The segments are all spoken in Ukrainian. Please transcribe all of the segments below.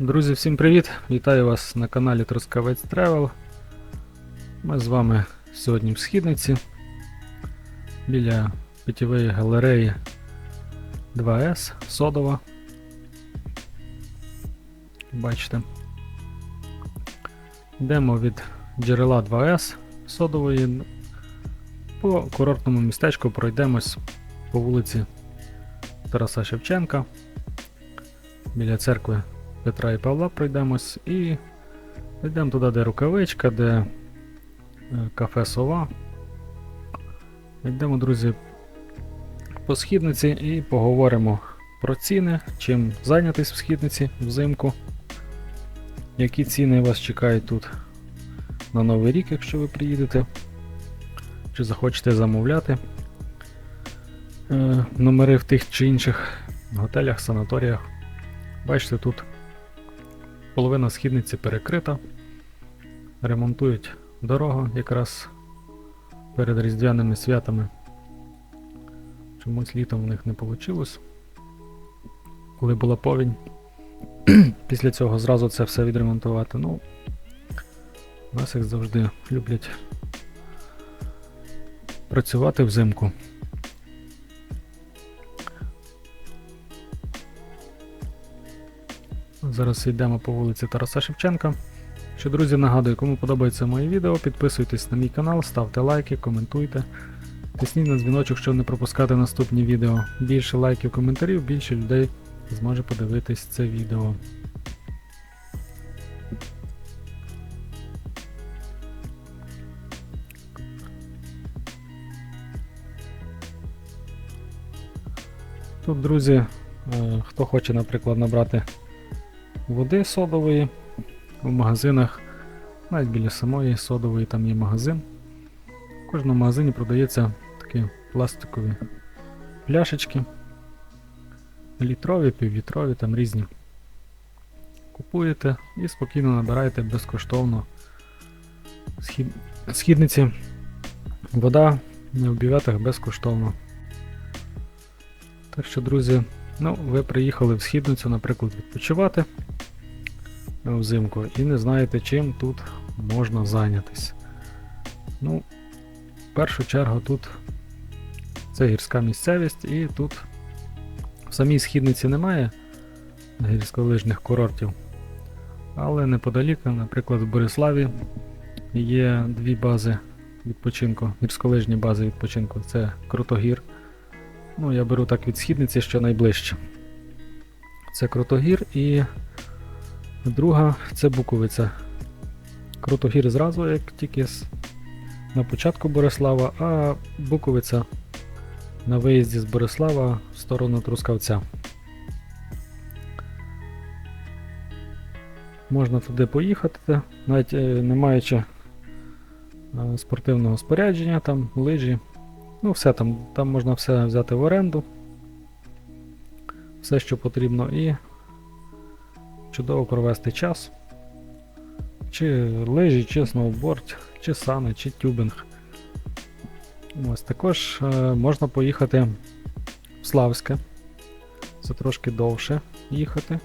Друзі, всім привіт! Вітаю вас на каналі Трускавець Travel. Ми з вами сьогодні в східниці біля питьової галереї 2С Содова. Бачите. Йдемо від джерела 2С Содової. По курортному містечку пройдемось по вулиці Тараса Шевченка. Біля церкви Петра і Павла пройдемось і йдемо туди, де рукавичка, де е, кафе Сова. Йдемо, друзі, по східниці і поговоримо про ціни, чим зайнятись в східниці взимку. Які ціни вас чекають тут на Новий рік, якщо ви приїдете, чи захочете замовляти е, номери в тих чи інших готелях, санаторіях. Бачите, тут половина східниці перекрита. Ремонтують дорогу якраз перед різдвяними святами. Чомусь літом в них не вийшло. Коли була повінь. Після цього зразу це все відремонтувати. Ну, нас як завжди люблять працювати взимку. Зараз йдемо по вулиці Тараса Шевченка. Що, друзі, нагадую, кому подобається моє відео, підписуйтесь на мій канал, ставте лайки, коментуйте. Тисніть на дзвіночок, щоб не пропускати наступні відео. Більше лайків, коментарів, більше людей зможе подивитись це відео. Тут, друзі, е, хто хоче, наприклад, набрати води содової в магазинах, навіть біля самої содової там є магазин. В кожному магазині продається такі пластикові пляшечки. Літрові, півлітрові, там різні. Купуєте і спокійно набираєте безкоштовно схід... східниці. Вода в бюветах безкоштовно. Так що, друзі, ну, ви приїхали в східницю, наприклад, відпочивати взимку і не знаєте, чим тут можна зайнятися. Ну, в першу чергу тут це гірська місцевість, і тут в самій східниці немає гірськолижних курортів. Але неподалік, наприклад, в Бориславі є дві бази відпочинку, гірськолижні бази відпочинку. Це Крутогір. Ну, я беру так від східниці, що найближче. Це Крутогір і друга це Буковиця. Крутогір зразу, як тільки на початку Борислава, а Буковиця на виїзді з Борислава в сторону Трускавця. Можна туди поїхати, навіть е, не маючи е, спортивного спорядження, там лижі. Ну, все там, там можна все взяти в оренду. Все, що потрібно, і чудово провести час. Чи лижі, чи сноуборд, чи сани, чи тюбинг. Ось також е, можна поїхати в Славське. Це трошки довше їхати.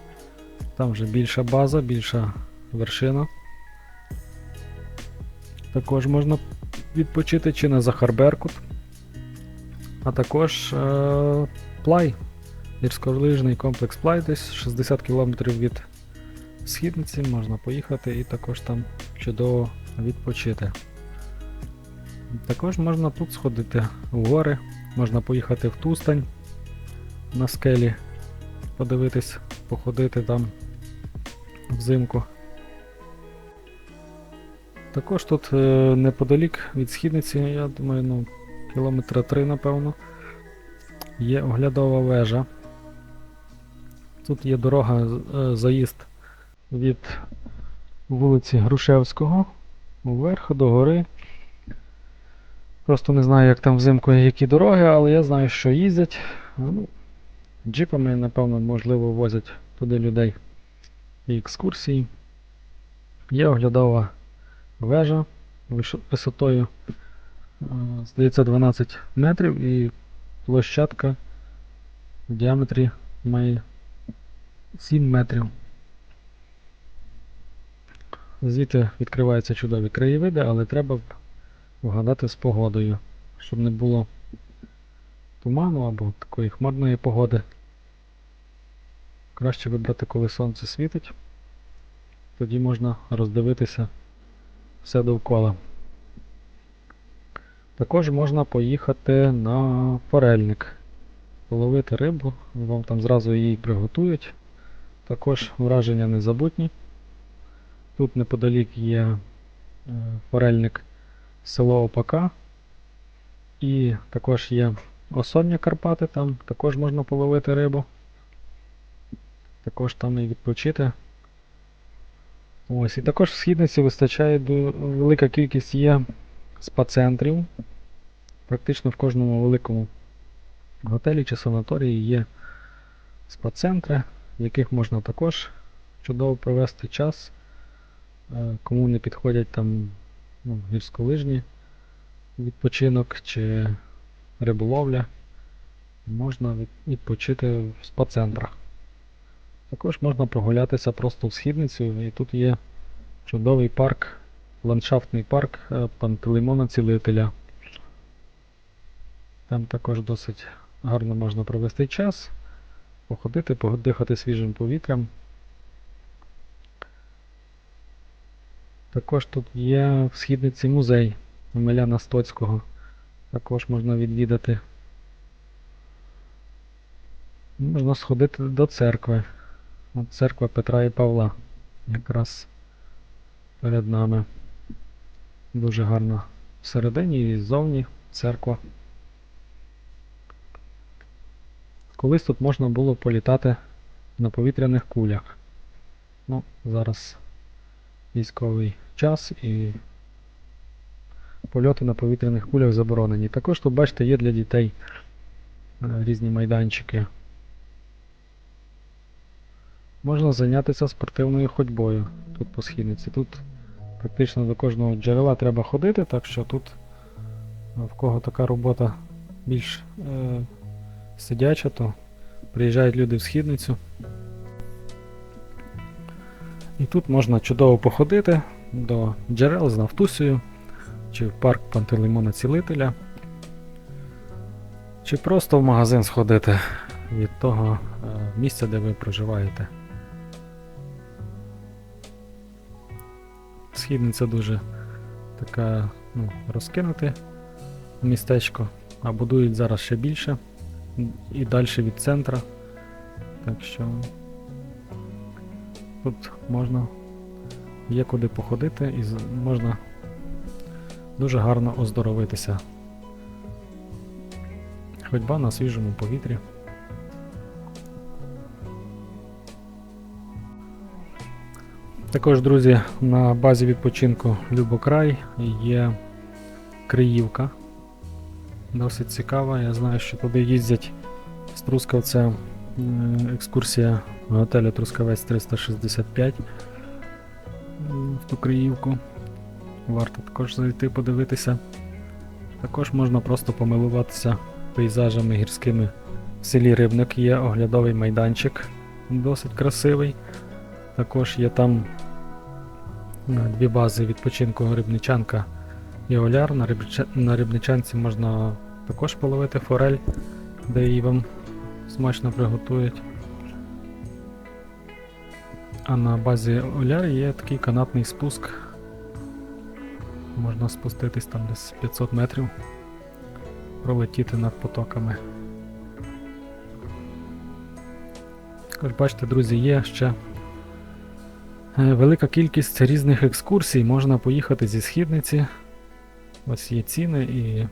Там вже більша база, більша вершина. Також можна відпочити чи на Захарберкут. А також е, Плай. Гірськолижний комплекс Плай десь 60 км від східниці можна поїхати і також там чудово відпочити. Також можна тут сходити в гори, можна поїхати в Тустань на скелі, подивитись, походити там взимку. Також тут е, неподалік від східниці, я думаю, ну, кілометра три, напевно, є оглядова вежа. Тут є дорога, е, заїзд від вулиці Грушевського вверх до гори. Просто не знаю, як там взимку які дороги, але я знаю, що їздять. Ну, джипами, напевно, можливо, возять туди людей і екскурсії. Є оглядова вежа висотою, здається, 12 метрів і площадка в діаметрі має 7 метрів. Звідти відкриваються чудові краєвиди, але треба вгадати з погодою, щоб не було туману або такої хмарної погоди. Краще вибрати, коли сонце світить. Тоді можна роздивитися все довкола. Також можна поїхати на форельник, половити рибу, вам там зразу її приготують. Також враження незабутні. Тут неподалік є е, форельник село Опака. І також є Осоння Карпати, там також можна половити рибу. Також там і відпочити. Ось, і також в східниці вистачає велика кількість є спа-центрів. Практично в кожному великому готелі чи санаторії є спа-центри, в яких можна також чудово провести час. Е, Кому не підходять там ну, гірськолижні відпочинок чи риболовля, можна відпочити в спа-центрах. Також можна прогулятися просто в східницю, і тут є чудовий парк, ландшафтний парк е, Пантелеймона Цілителя. Там також досить гарно можна провести час, походити, подихати свіжим повітрям. Також тут є в східниці музей Омеляна Стоцького. Також можна відвідати. Можна сходити до церкви. От церква Петра і Павла. Якраз перед нами. Дуже гарно всередині і ззовні церква. Колись тут можна було політати на повітряних кулях. Ну, зараз військовий час і польоти на повітряних кулях заборонені. Також тут, бачите, є для дітей е, різні майданчики. Можна зайнятися спортивною ходьбою тут по східниці. Тут практично до кожного джерела треба ходити, так що тут е, в кого така робота більш е, сидяча, то приїжджають люди в східницю. І тут можна чудово походити до джерел з Нафтусею, чи в парк Пантелеймона Цілителя, чи просто в магазин сходити від того е, місця, де ви проживаєте. Східниця дуже така ну, розкинуте містечко, а будують зараз ще більше і далі від центра. Так що тут можна є куди походити і можна дуже гарно оздоровитися. Ходьба на свіжому повітрі. Також, друзі, на базі відпочинку Любокрай є Криївка. Досить цікава. Я знаю, що туди їздять з Трускавця екскурсія готелю Трускавець 365 в ту Криївку. Варто також зайти подивитися. Також можна просто помилуватися пейзажами гірськими. В селі Рибник є оглядовий майданчик, досить красивий. Також є там е, дві бази відпочинку Рибничанка і Оляр. На, на Рибничанці можна також половити форель, де її вам смачно приготують. А на базі Оляр є такий канатний спуск. Можна спуститись там десь 500 метрів, пролетіти над потоками. Також бачите, друзі, є ще е, велика кількість різних екскурсій. Можна поїхати зі східниці. Ось є ціни і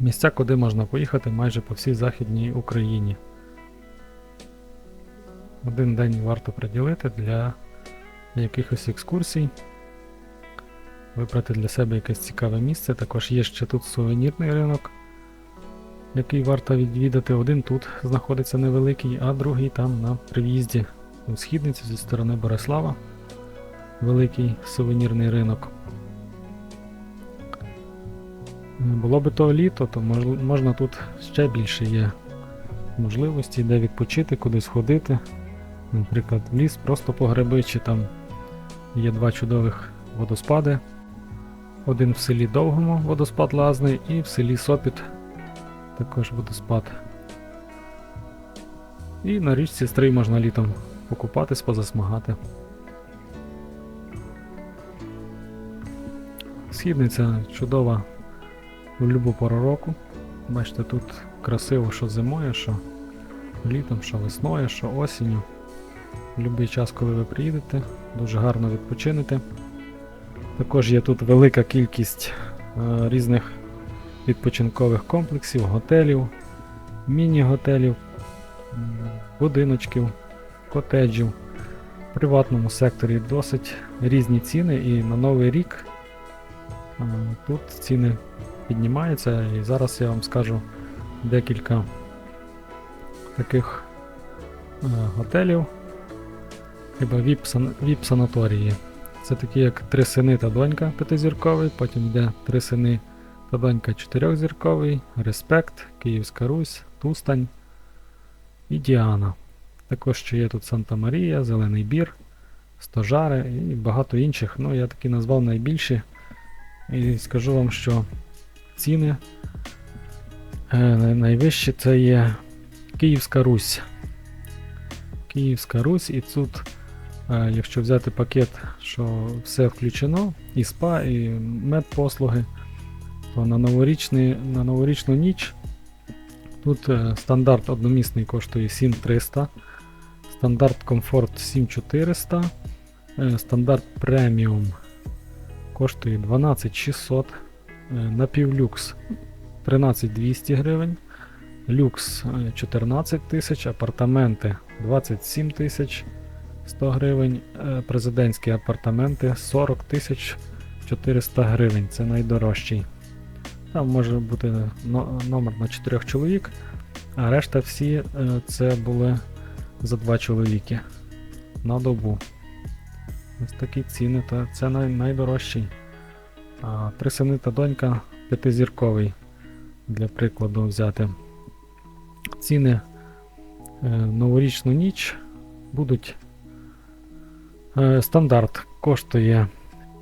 місця, куди можна поїхати майже по всій Західній Україні. Один день варто приділити для якихось екскурсій. Вибрати для себе якесь цікаве місце. Також є ще тут сувенірний ринок, який варто відвідати. Один тут знаходиться невеликий, а другий там на прив'їзді у східниці зі сторони Борислава. Великий сувенірний ринок. Е, Було би то літо, то можна тут ще більше є можливості, де відпочити, куди сходити. Наприклад, в ліс просто по гриби, чи там є два чудових водоспади. Один в селі Довгому водоспад Лазний і в селі Сопіт також водоспад. І на річці Стрий можна літом покупатись, позасмагати. Східниця чудова в будь-яку пору року. Бачите, тут красиво, що зимою, що літом, що весною, що осінню. Будь-який час, коли ви приїдете, дуже гарно відпочинете. Також є тут велика кількість е, різних відпочинкових комплексів, готелів, міні-готелів, будиночків, котеджів. В приватному секторі досить різні ціни і на новий рік е, тут ціни піднімаються. І зараз я вам скажу декілька таких е, готелів. Хіба VIP-санаторії. Це такі як три сини та донька п'ятизірковий, потім йде три сини та донька чотирьохзірковий, Респект, Київська Русь, Тустань і Діана. Також ще є тут Санта Марія, Зелений Бір, Стожари і багато інших. Ну, я такі назвав найбільші. І скажу вам, що ціни е, най- найвищі це є Київська Русь. Київська Русь, і тут, е, якщо взяти пакет, що все включено, і спа, і медпослуги, то на, новорічний, на новорічну ніч тут е, стандарт одномісний коштує 7300, стандарт комфорт 7400, е, стандарт преміум коштує 12600, е, напівлюкс 13200 гривень. Люкс е, 14 тисяч, апартаменти 27 тисяч 100 гривень, е, президентські апартаменти 40 тисяч 400 гривень. Це найдорожчий. Там може бути номер на 4 чоловік, а решта всі е, це були за 2 чоловіки на добу. Ось такі ціни, то це най- найдорожчий. А три сини та донька п'ятизірковий, для прикладу взяти. Ціни е, новорічну ніч будуть. Е, стандарт коштує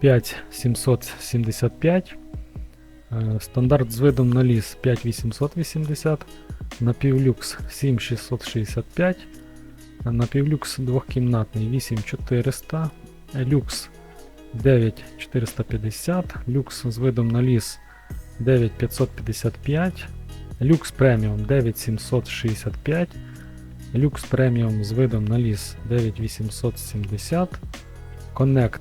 5775. Е, стандарт з видом на ліс 5880. Напівлюкс 7665. е, Напівлюкс двохкімнатний 8400. е, Люкс 9450. Люкс з видом на ліс 9555. Люкс преміум 9765. Люкс преміум з видом на ліс 9870. Connect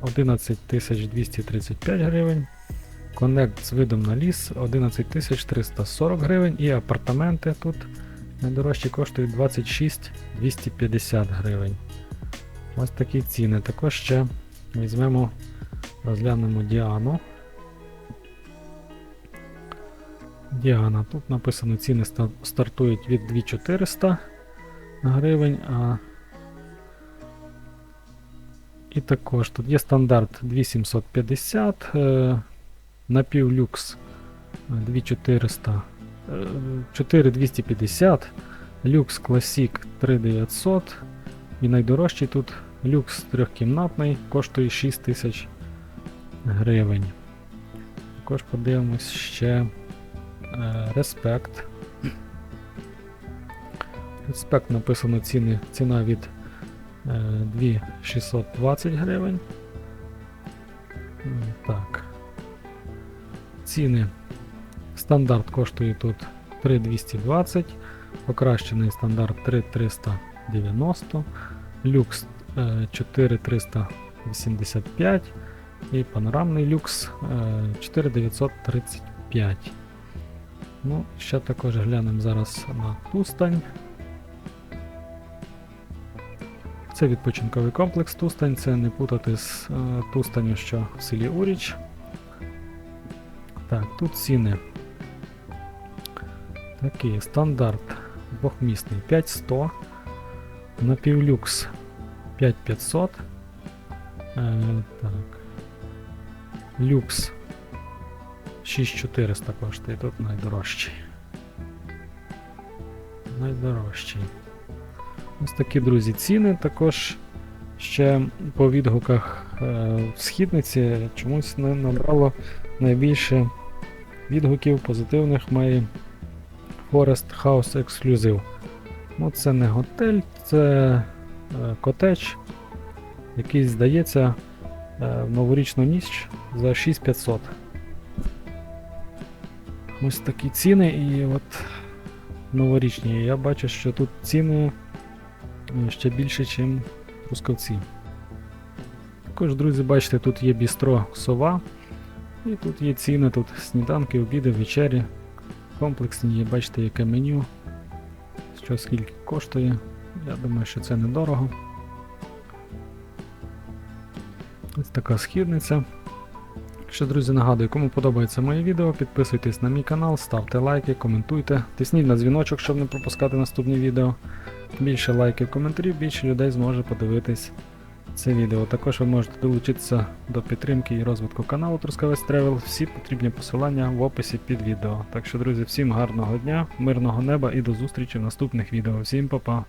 11235 гривень. Connect з видом на ліс 11340 гривень. І апартаменти тут найдорожчі коштують 26250 гривень. Ось такі ціни. Також ще візьмемо, розглянемо Діану. Діана. Тут написано ціни стартують від 2400 гривень. А... І також тут є стандарт 2750, е... напівлюкс е, 2400, е, 4250, люкс класік 3900 і найдорожчий тут люкс трьохкімнатний коштує 6000 гривень. Також подивимось ще е, Респект. Респект написано ціни, ціна від е, 2620 гривень. Так. Ціни. Стандарт коштує тут 3220, покращений стандарт 3390, люкс е, 4385 і панорамний люкс е, 4935. Ну, ще також глянемо зараз на Тустань. Це відпочинковий комплекс Тустань, це не путати з е, Тустаню, що в селі Уріч. Так, тут ціни. Такий стандарт двохмісний 5100, напівлюкс 5500. Е, так. Люкс 6400 коштує, тут найдорожчий. Найдорожчий. Ось такі, друзі, ціни. Також Ще по відгуках е, в східниці чомусь не набрало найбільше відгуків позитивних має Forest House Exclusive. Ну, це не готель, це е, котедж, який здається е, в новорічну ніч за 6500. Ось такі ціни і от новорічні. Я бачу, що тут ціни е, ще більше, ніж в Трускавці. Також, друзі, бачите, тут є бістро сова. І тут є ціни, тут сніданки, обіди, вечері. Комплексні бачите, яке меню. Що скільки коштує. Я думаю, що це недорого. Ось така східниця. Що, друзі, нагадую, кому подобається моє відео, підписуйтесь на мій канал, ставте лайки, коментуйте, тисніть на дзвіночок, щоб не пропускати наступні відео. Більше лайків, коментарів, більше людей зможе подивитись це відео. Також ви можете долучитися до підтримки і розвитку каналу Трускавець Тревел. Всі потрібні посилання в описі під відео. Так що, друзі, всім гарного дня, мирного неба і до зустрічі в наступних відео. Всім па-па!